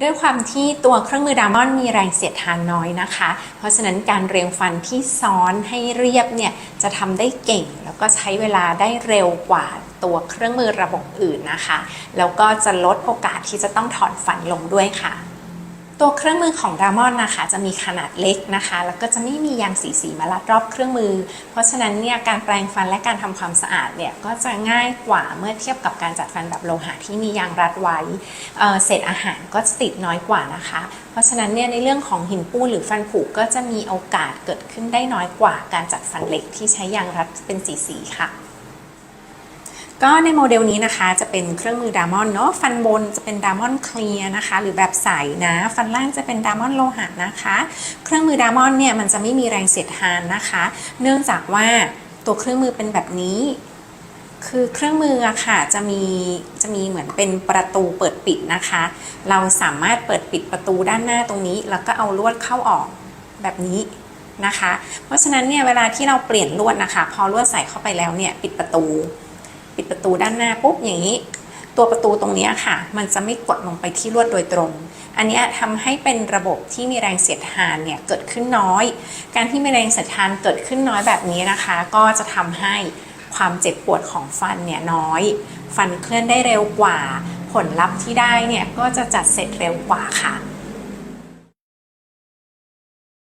ด้วยความที่ตัวเครื่องมือดามอนมีแรงเสียดทานน้อยนะคะ เพราะฉะนั้นการเรียงฟันที่ซ้อนให้เรียบเนี่ยจะทำได้เก่ง แล้วก็ใช้เวลาได้เร็วกว่าตัวเครื่องมือระบบอื่นนะคะ แล้วก็จะลดโอกาสที่จะต้องถอนฟันลงด้วยค่ะ ตัวเครื่องมือของดามอนนะคะ จะมีขนาดเล็กนะคะ แล้วก็จะไม่มียางสีสีมาลัดรอบเครื่องมือ เพราะฉะนั้นเนี่ยการแปรงฟันและการทำความสะอาดเนี่ยก็จะง่ายกว่าเมื่อเทียบกับการจัดฟันแบบโลหะที่มียางรัดไว้เเศษอาหารก็จะติดน้อยกว่านะคะ เพราะฉะนั้นเนี่ยในเรื่องของหินปูนหรือฟันผุก็จะมีโอกาสเกิดขึ้นได้น้อยกว่าการจัดฟันเหล็กที่ใช้ยางรัดเป็นสีสีค่ะ ก็ในโมเดลนี้นะคะจะเป็นเครื่องมือดามอนเนาะฟันบนจะเป็นดามอนเคลียร์นะคะ หรือแบบใสนะ ฟันล่างจะเป็นดามอนโลหะนะคะ เครื่องมือดามอนเนี่ยมันจะไม่มีแรงเสียดทานนะคะ เนื่องจากว่าตัวเครื่องมือเป็นแบบนี้ คือเครื่องมืออะค่ะจะมีจะมีเหมือนเป็นประตูเปิดปิดนะคะ เราสามารถเปิดปิดประตูด้านหน้าตรงนี้ แล้วก็เอาลวดเข้าออกแบบนี้นะคะ เพราะฉะนั้นเนี่ยเวลาที่เราเปลี่ยนลวดนะคะ พอลวดใส่เข้าไปแล้วเนี่ยปิดประตู ปิดประตูด้านหน้าปุ๊บอย่างนี้ ตัวประตูตรงนี้ค่ะ มันจะไม่กดลงไปที่ลวดโดยตรง อันนี้ยทำให้เป็นระบบที่มีแรงเสียดทานเนี่ยเกิดขึ้นน้อย การที่มีแรงเสียดทานเกิดขึ้นน้อยแบบนี้นะคะ ก็จะทำให้ความเจ็บปวดของฟันเนี่ยน้อย ฟันเคลื่อนได้เร็วกว่า ผลลัพธ์ที่ได้เนี่ยก็จะจัดเสร็จเร็วกว่าค่ะ